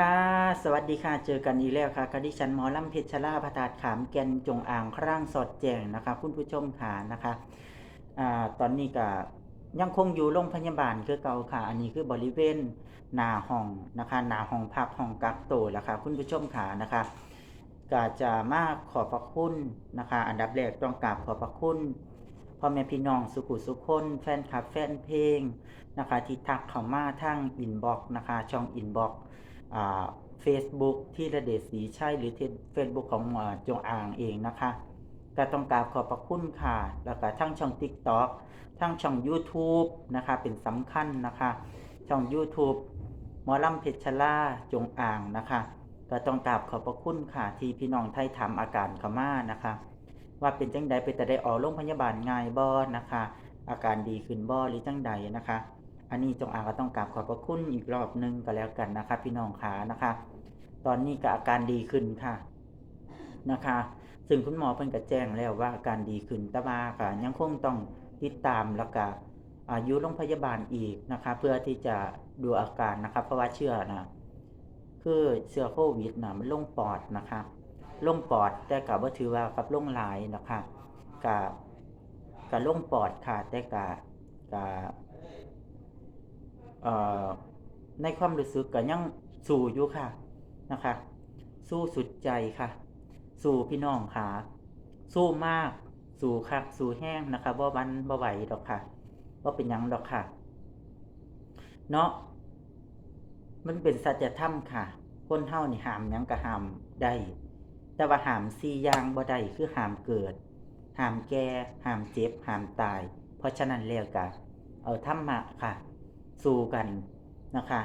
ค่ะ สวัสดีค่ะ เจอกันอีกแล้วค่ะกับดิฉันหมอลำเพชรลาพระธาตุขามแกนจงอ่างคร่างสอดแจงนะคะ คุณผู้ชมค่ะนะคะอ่าตอนนี้ก็ยังคงอยู่โรงพยาบาลคือเก่าค่ะ อันนี้คือบริเวณหน้าห้องนะคะหน้าห้องพักห้องกักตัวแล้วค่ะคุณผู้ชมค่ะนะคะก็จะมาขอบพระคุณนะคะ อันดับแรกต้องกราบขอบพระคุณพ่อแม่พี่น้องสุขุสุขคนแฟนคลับแฟนเพลงนะคะที่ทักเข้ามาทางอินบ็อกนะคะ ช่องอินบ็อก เฟซบุ๊กที่ระเดชศรีชัยหรือเฟซบุ๊กของหมอจงอ่างเองนะคะก็ต้องกราบขอบพระคุณค่ะ แล้วก็ทั้งช่อง TikTok ทั้งช่อง YouTube นะคะ เป็นสำคัญนะคะ ช่อง YouTube หมอลำเพชรล่าจงอ่างนะคะ ก็ต้องกราบขอบพระคุณค่ะ ที่พี่น้องไทยถามอาการขามานะคะ ว่าเป็นจังใดเป็นแต่ได้ออกโรงพยาบาลง่ายบ่นะคะ อาการดีขึ้นบ่หรือจังใดนะคะ อันนี้จงอางก็ต้องกราบขอบพระคุณอีกรอบหนึงก็แล้วกันนะคะ พี่น้องขานะคะ ตอนนี้ก็อาการดีขึ้นค่ะนะคะ ซึ่งคุณหมอเพิ่นก็แจ้งแล้วว่าอาการดีขึ้นแต่ว่าก็ยังคงต้องติดตามแล้วก็อายุโรงพยาบาลอีกนะคะ เพื่อที่จะดูอาการนะคะเพราะว่าเชื้อนะคือเชื้อโควิดนะมันลงปอดนะคะลงปอดแต่ก็บ่ถือว่ากับลงหลายนะคะก็ก็ลงปอดค่ะแต่ก็ก็เอ่อ ในความรู้สึกก็ยังสู้อยู่ค่ะนะคะ สู้สุดใจค่ะ สู้พี่น้องค่ะ สู้มาก สู้คักสู้แห้งนะคะบ่วันบ่ไหวดอกค่ะบ่เป็นยังดอกค่ะ เนาะมันเป็นสัจธรรมค่ะ คนเฮานี่หามยังก็หามได้ แต่ว่าหามสี่อย่างบ่ได้คือหามเกิด หามแก่หามเจ็บหามตาย เพราะฉะนั้นแล้วก็เอาธรรมะค่ะ สู้กันนะคะ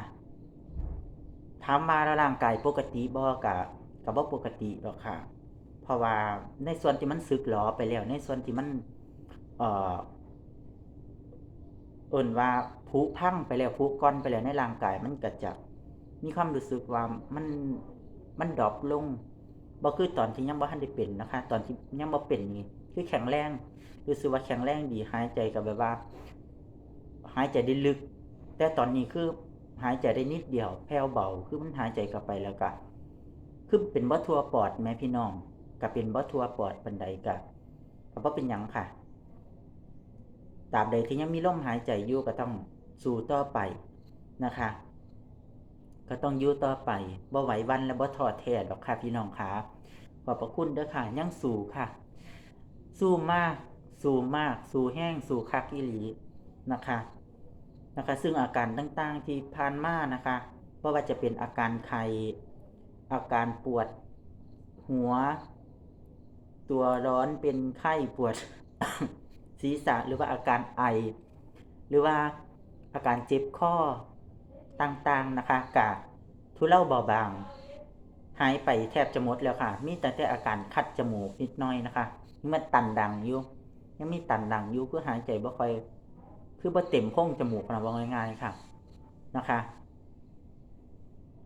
ถามมาแล้วร่างกายปกติบ่กะกับบ่ปกติหรอกค่ะ เพราะว่าในส่วนที่มันสึกหรอไปแล้ว ในส่วนที่มัน เอ่อเอิ่นว่าผุพังไปแล้วผุก้อนไปแล้วในร่างกายมันก็จะมีความรู้สึกว่ามันมันดรอปลงบ่คือตอนที่ยังบ่ทันได้เป็นนะคะ ตอนที่ยังบ่เป็นนี่คือแข็งแรงรู้สึกว่าแข็งแรงดีหายใจก็แบบว่า หายใจได้ลึก แต่ตอนนี้คือหายใจได้นิดเดียวแผ่วเบาคือมันหายใจเข้าไปแล้วก็คือเป็นบ่ทั่วปอดแม่พี่น้องก็เป็นบ่ทั่วปอดปานใดก็ก็บ่เป็นหยังค่ะตราบใดที่ยังมีลมหายใจอยู่ก็ต้องสู้ต่อไปนะคะ ก็ต้องอยู่ต่อไปบ่ไหววันและบ่ท้อแท้ดอกค่ะพี่น้องค่ะขอบพระคุณเด้อค่ะยังสู้ค่ะ สู้มาก สู้มาก สู้แห้ง สู้คักอีหลีนะคะ นะคะ ซึ่งอาการต่างๆที่ผ่านมานะคะเพราะว่าจะเป็นอาการไข้อาการปวดหัว ตัวร้อนเป็นไข้ปวดศีรษะหรือว่าอาการไอ หรือว่าอาการเจ็บข้อต่างๆนะคะกะทุเลาเบาบางหายไปแทบจะหมดแล้วค่ะ มีแต่แต่อาการคัดจมูกนิดน่อยนะคะมันตันดังอยู่ยังมีตันดังอยู่คือหายใจบ่ค่อย คือบ่เต็มโพรงจมูกนะว่าง่ายๆค่ะนะคะ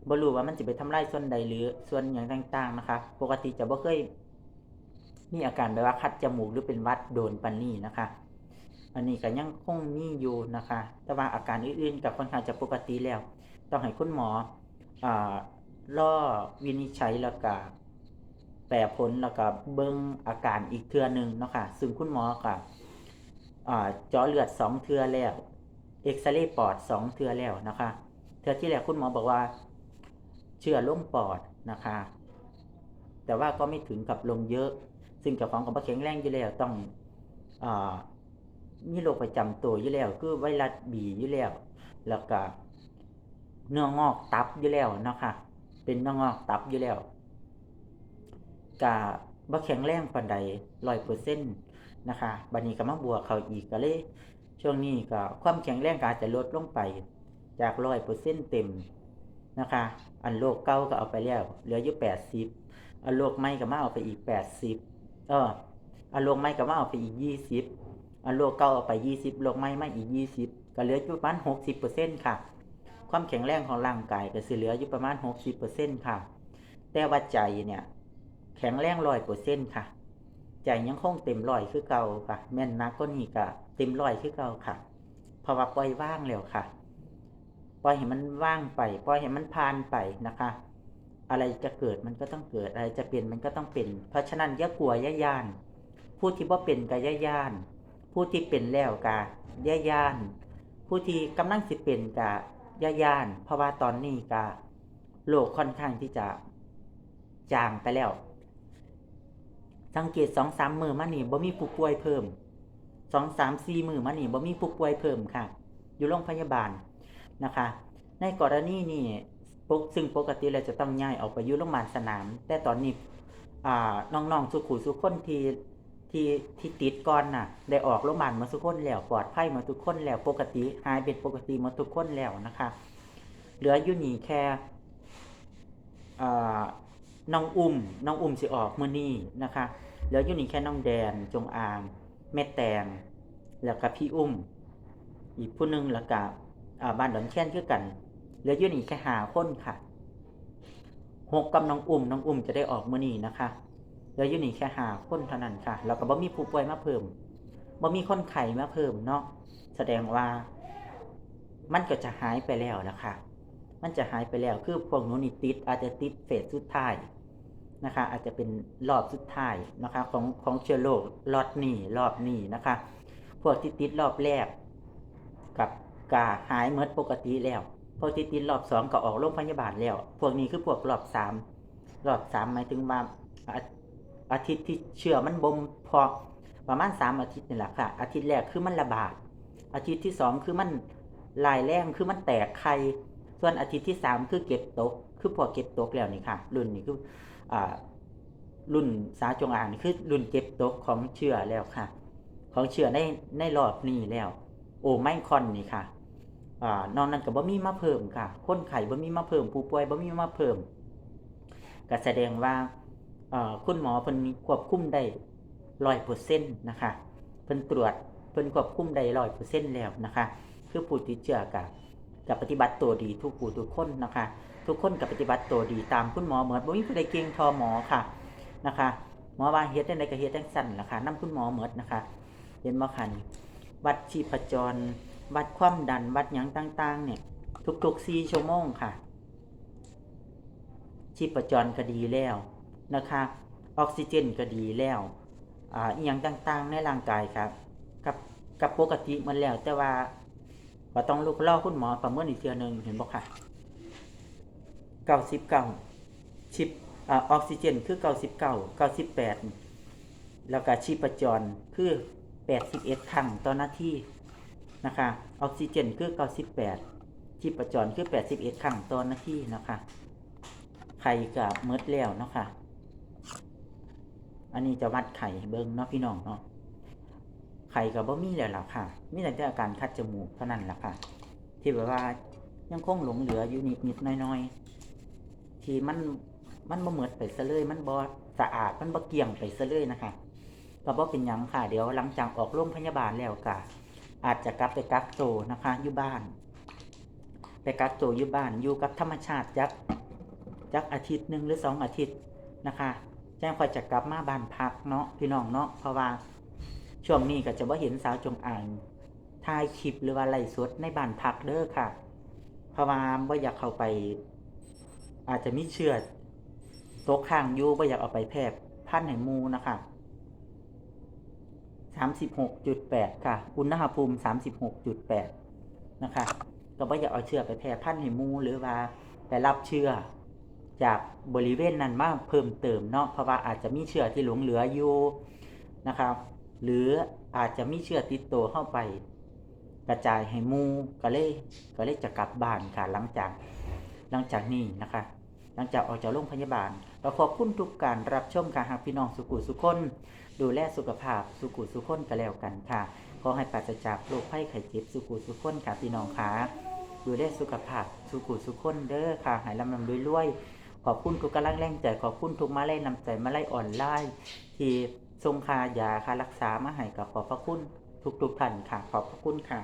บ่รู้ว่ามันสิไปทำลายส่วนใดหรือส่วนอย่างต่างๆนะคะ ปกติจะบ่เคยมีอาการแบบว่าคัดจมูกหรือเป็นวัดโดนปันนี่นะคะ อันนี้ก็ยังคงมีอยู่นะคะ แต่ว่าอาการอื่นๆกับค่อนข้างจะปกติแล้ว ต้องให้คุณหมออ่าล่อวินิจฉัยแล้วก็แปรผลแล้วก็เบิ่งอาการอีกเทื่อหนึงเนาะค่ะซึ่งคุณหมอก็อ่า เจาะเลือดสองเทือแล้ว เอ็กซเรย์ปอดสองเทือแล้วนะคะ เทือที่แล้วคุณหมอบอกว่า เชื้อลงปอดนะคะ แต่ว่าก็ไม่ถึงกับลงเยอะ ซึ่งเจ้าของก็บ่แข็งแรงอยู่แล้วต้องอมีโรคประจำตัวอยู่แล้ว คือไวรัสบีอยู่แล้ว แล้วก็เนื้องอกตับอยู่แล้วนะคะเป็นเนื้องอกตับอยู่แล้วก็บ่แข็งแรงปานใด100%น นะคะบัดนี้ก็มาบวกเขาอีกก็เลยช่วงนี้ก็ความแข็งแรงก็อาจจะลดลงไปจาก100%เซ็นต์เต็มนะคะ อันโรคเก่าก็เอาไปแล้วเหลืออยู่80อันโรคใหม่ก็มาเอาไปอีก80เอออันโรคใหม่ก็มาเอาไปอีก20อันโรคเก่าเอาไป20โรคใหม่มาอีก20ก็เหลืออยู่ประมาณ60%ค่ะ ความแข็งแรงของร่างกายก็สิเหลืออยู่ประมาณ60%ค่ะ แต่ว่าใจเนี่ย แข็งแรง100%ค่ะ ใจยังคงเต็มร้อยคือเก่าค่ะ แม่นนักก็นี่ก็เต็มร้อยคือเก่าค่ะเพราะว่าปล่อยว่างแล้วค่ะ ปล่อยให้มันว่างไป ปล่อยให้มันผ่านไปนะคะ อะไรจะเกิดมันก็ต้องเกิด อะไรจะเป็นมันก็ต้องเป็น เพราะฉะนั้นย่ากลัวย่าย่าน ผู้ที่บ่เป็นก็อย่าย่าน ผู้ที่เป็นแล้วก็อย่าย่าน ผู้ที่กำลังสิเป็นก็อย่าย่าน เพราะว่าตอนนี้ก็โลกค่อนข้างที่จะจางไปแล้ว สังเกตสองสามมือมานี่บ่มีผู้ป่วยเพิ่มสองสามสี่มือมานี่บ่มีผู้ป่วยเพิ่มค่ะ อยู่โรงพยาบาลนะคะ ในกรณีนี้ปกซึ่งปกติเราจะต้องย้ายออกไปอยู่โรงพยาบาลสนาม แต่ตอนนี้น้องๆสุขุสุขคนที่ที่ที่ติดก่อนน่ะ ได้ออกโรงพยาบาลมาทุกคนแล้วปลอดภัยมาทุกคนแล้วปกติหายเป็นปกติมาทุกคนแล้วนะคะ เหลืออยู่นี่แค่ น้องอุ้ม น้องอุ้มสิออกมื้อนี้นะคะเหลืออยู่นี่แค่น้องแดนจงอาง แม่แตง แล้วก็พี่อุ้ม อีกผู้หนึงแล้วก็บ้านดอนแค้นคือกันเหลืออยู่นี่แค่หาคนค่ะหกกับน้องอุ้มน้องอุ้มจะได้ออกมื้อนี้นะคะเหลืออยู่นี่แค่หาคนเท่านั้นค่ะ แล้วก็บ่มีผู้ป่วยมาเพิ่มบ่มีคนไข้มาเพิ่มเนาะแสดงว่า มันก็จะหายไปแล้วนะคะมันจะหายไปแล้วคือพวกหนูนี่ติดอาจจะติดเฟสสุดท้าย นะคะ อาจจะเป็นรอบสุดท้ายนะคะของของเชื้อโรครอดนี้รอบนี้นะคะ พวกที่ติดรอบแรกกับกาหายเมดปกติแล้วพวกที่ติดรอบสองก็ออกโรงพยาบาลแล้ว พวกนี้คือพวกรอบสามรอบสามหมายถึงว่าอาทิตย์ที่เชื้อมันบ่มพอประมาณสามอาทิตย์นี่แหละค่ะ อาทิตย์แรกคือมันระบาด อาทิตย์ที่สองคือมันลายแรงคือมันแตกไข่ส่วนอาทิตย์ที่สามคือเก็บตก คือพอเก็บตกแล้วนี่ค่ะ รุ่นนี้คือ รุ่นสาจงอางนี่คือรุ่นเก็บตกของเชื้อแล้วค่ะ ของเชื้อในในรอบนี้แล้ว โอไมคอนนี่ค่ะอ่านอกนั้นก็บ่มีมาเพิ่มค่ะ คนไข้บ่มีมาเพิ่ม ผู้ป่วยบ่มีมาเพิ่มก็แสดงว่าอ่อคุณหมอเพิ่นควบคุมได้100%นต์นะคะเพิ่นตรวจเพิ่นควบคุมได้100%แล้วนะคะ คือผู้ติดเชื้อก็ก็ปฏิบัติตัวดีทุกผู้ทุกคนนะคะ ทุกคนก็ปฏิบัติตัวดีตามคุณหมอเหมือนบ่มีผู้ใดเก่งทอหมอค่ะนะคะ หมอว่าเฮ็ดจังไดก็เฮ็ดจังซั่นล่ะค่ะนํคุณหมอเหมือนนะคะ เห็นบ่คะนี่วัดชีพจร วัดความดัน วัดหยังต่าง ๆ เนี่ย ทุกๆ4ชั่วโมงค่ะ ชีพจรก็ดีแล้วนะคะออกซิเจนก็ดีแล้วอ่าอีหยังต่างๆ ในร่างกายครับ กับกับปกติหมันแล้วแต่ว่าก็ต้องลูกรอคุณหมอประเมินอีกเทื่อนึงเห็นบ่ค่ะ 99ชิปอ่าออกซิเจนคือ99 98แล้วก็ชีพจรคือ81ครั้งต่อนาทีนะคะออกซิเจนคือ98ชีพจรคือ81ครั้งต่อนาทีนะคะไข่กับเมดแล้วเนาะค่ะ อันนี้จะวัดไข่เบิ่งเนาะพี่น้องเนาะไข่กับบ่มีแล้วล่ะค่ะ มีแต่อาการคัดจมูกเท่านั้นล่ะค่ะ ที่แบบว่ายังคงหลงเหลืออยู่นิดนิดๆน้อยๆ ที่มันมันบ่เหมือดไปซะเลย มันบ่สะอาดมันบ่เกี่ยงไปซะเลยนะคะก็บ่เป็นหยังค่ะ เดี๋ยวหลังจากออกโรงพยาบาลแล้วก็อาจจะกลับไปกักตัวนะคะอยู่บ้าน ไปกักตัวอยู่บ้านอยู่กับธรรมชาติจักจักอาทิตย์หนึ่งหรือสองอาทิตย์นะคะแจ้งค่อยจะกลับมาบ้านพักเนาะพี่น้องเนาะเพราะว่าช่วงนี้ก็จะบ่เห็นสาวจงอ่างถ่ายคลิปหรือว่าไลฟ์สดในบ้านพักเด้อค่ะ เพราะว่าบ่อยากเข้าไป อาจจะมีเชื้อตกค้างอยู่บ่อยากเอาไปแพร่พันธุ์ให้มูนะคะ36.8 ค่ะ อุณหภูมิ 36.8 นะคะ ก็บ่อยากเอาเชื้อไปแพร่พันธุ์ให้มูหรือว่าไปรับเชื้อจากบริเวณนั้นมาเพิ่มเติมเนาะเพราะว่าอาจจะมีเชื้อที่หลงเหลืออยู่นะครับ หรืออาจจะมีเชื้อติดตัวเข้าไป กระจายให้มูก็เลยก็เลยจะกลับบ้านค่ะหลังจากหลังจากนี้นะคะ ลังจากออกจากโรงพยาบาลเราขอบคุณทุกการรับชมค่ะหากพี่น้องสุขุสุคนดูแลสุขภาพสุขุสุคนก็แล้วกันค่ะขอให้ปราศจากโรคภัยไข้เจ็บสุขุสุคนค่ะพี่น้องค่ะดูแลสุขภาพสุขุสุคนเด้อค่ะหายลำลำรวยๆขอบคุณทุกกำลังแรงใจขอบคุณทุกมาไล่นำใจมาไล่อ่อนไลน์ที่ทรงคายาค่ารักษามาให้กับขอบพระคุณทุกๆท่านค่ะ ขอบพระคุณค่ะ